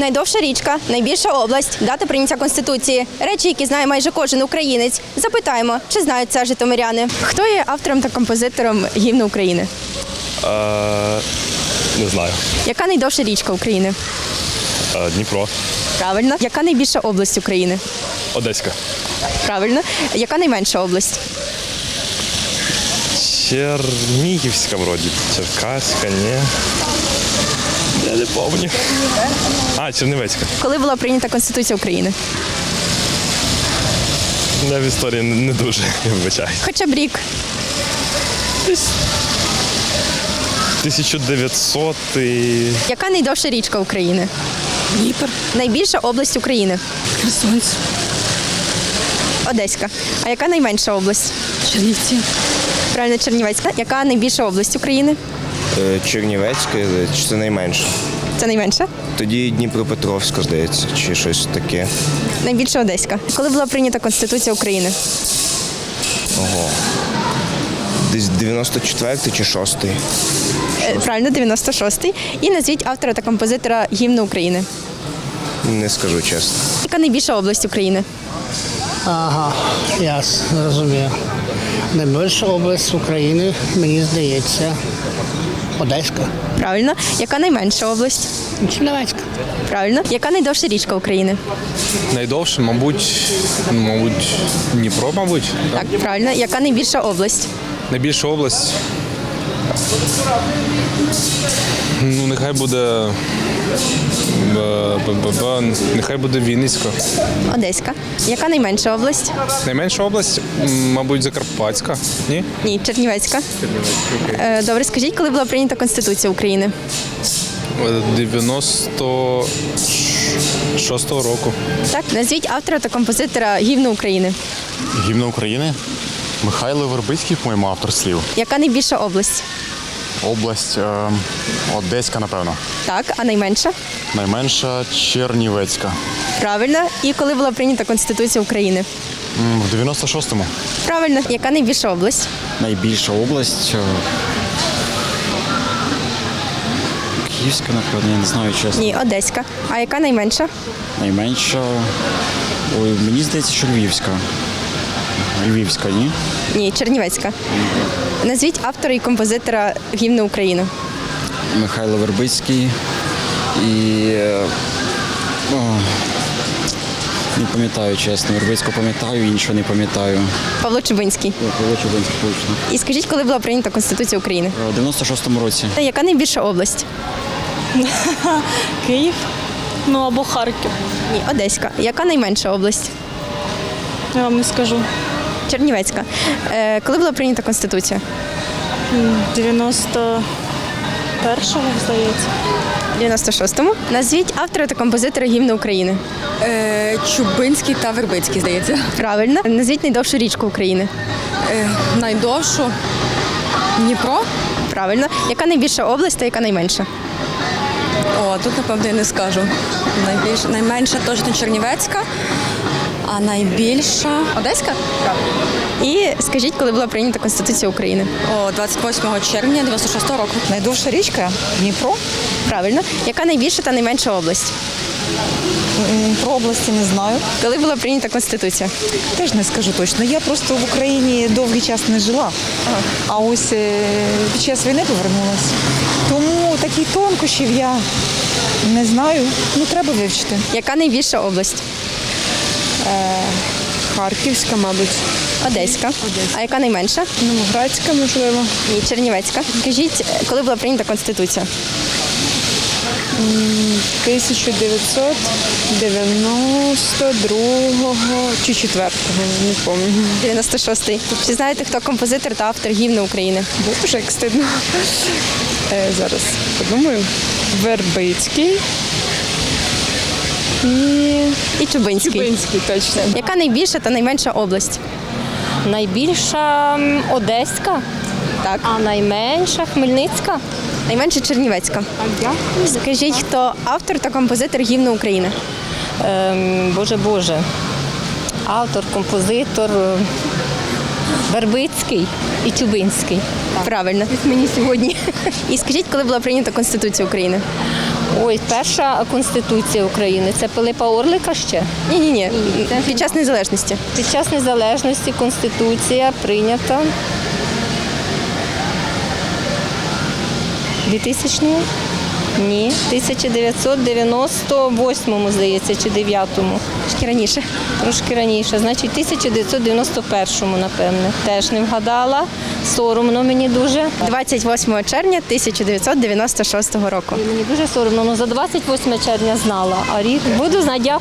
Найдовша річка, найбільша область, дата прийняття конституції, речі, які знає майже кожен українець. Запитаємо, чи знають це житомиряни. Хто є автором та композитором гімну України? Е, не знаю. Яка найдовша річка України? Е, Дніпро. Правильно. Яка найбільша область України? Одеська. Правильно. Яка найменша область? Чернігівська вроді. Черкаська, ні. Я не пам'ятаю. А, Чернівецька. Коли була прийнята Конституція України? Я в історії не дуже я вибачаю. Хоча б рік. 1900 і... Яка найдовша річка України? Дніпр, Найбільша область України? Херсонськ, Одеська. А яка найменша область? Чернівці, Правильно, Чернівецька. Яка найбільша область України? Е, Чернівецька, е, чи це найменше. Це найменша? Тоді Дніпропетровська, здається, чи щось таке. Найбільша Одеська. Коли була прийнята Конституція України? Ого. Десь 94 чи 6 Е, Правильно, 96-й. І назвіть автора та композитора гімну України. Не скажу чесно. Яка найбільша область України? Ага, ясно, розумію. Найбільша область України, мені здається, Одеська. Правильно. Яка найменша область? Чернівецька. Правильно. Яка найдовша річка України? Найдовше, мабуть, мабуть, Дніпро, мабуть. Так, правильно. Яка найбільша область? Найбільша область. Ну, нехай буде. е, Нехай буде Вінницька. Одеська. Яка найменша область? Найменша область, мабуть, Закарпатська. Ні? Ні, Чернівецька. Е, Добре, скажіть, коли була прийнята Конституція України? Е, 96-го року. Так, назвіть автора та композитора гімну України. Гімна України. Михайло Вербицький, по-моєму, автор слів. Яка найбільша область? Область е, Одеська, напевно. Так, а найменша? Найменша Чернівецька. Правильно. І коли була прийнята Конституція України? М, В 96-му. Правильно. Яка найбільша область? Найбільша область. е, Київська, напевно, я не знаю чесно. Ні, Одеська. А яка найменша? Найменша. Ой, мені здається, що Львівська. Львівська, ні? Ні, Чернівецька. Назвіть автора і композитора гімну України. Михайло Вербицький і. е, о, не пам'ятаю, чесно. Вербицького пам'ятаю, іншого не пам'ятаю. Павло Чубинський. Павло Чубинський, точно. І скажіть, коли була прийнята Конституція України? Е, У 96-му році. Та Яка найбільша область? Київ, ну або Харків. Ні, Одеська. Яка найменша область? Я вам не скажу. Чернівецька. Е, коли була прийнята Конституція? 91-го, здається. 96-му. Назвіть автора та композитора гімну України. Е, Чубинський та Вербицький, здається. Правильно. Назвіть найдовшу річку України. Е, найдовшу Дніпро. Правильно. Яка найбільша область та яка найменша? О, тут, напевно, я не скажу. Найбільш, найменша точно Чернівецька, а найбільша Одеська? І скажіть, коли була прийнята Конституція України? О, 28 червня 96 року. Найдовша річка Дніпро. Правильно. Яка найбільша та найменша область? Про області не знаю. Коли була прийнята Конституція? Теж не скажу точно. Я просто в Україні довгий час не жила, а ось е, під час війни повернулася. Тому такі тонкощів я не знаю. Ну треба вивчити. Яка найбільша область? Харківська, мабуть. Одеська. А яка найменша? Новоградська, можливо. Ні, Чернівецька. Скажіть, коли була прийнята Конституція? 1992 чи 4 не пам'ятаю. 96-й. Чи знаєте, хто композитор та автор гімну України? Боже, як стидно. Е, зараз подумаю. Вербицький і І Чубинський. Чубинський, точно. Яка найбільша та найменша область? Найбільша Одеська, Так. а найменша Хмельницька. Найменша Чернівецька. Скажіть, хто автор та композитор гімну України? Ем, Боже Боже. Автор, композитор е, Вербицький і Чубинський. Правильно. Мені сьогодні. І скажіть, коли була прийнята Конституція України? Ой, перша конституція України. Це Пилипа Орлика ще. Ні, ні, ні. Під час незалежності. Під час незалежності конституція прийнята 2000 ні, 1998-му, здається, чи 9-му. Трошки раніше. Трошки раніше, значить, 1991-му, напевне. Теж не вгадала. Соромно мені дуже. 28 червня 1996 року. Мені дуже соромно. Ну, за 28 червня знала, а рік буду знати. Дякую.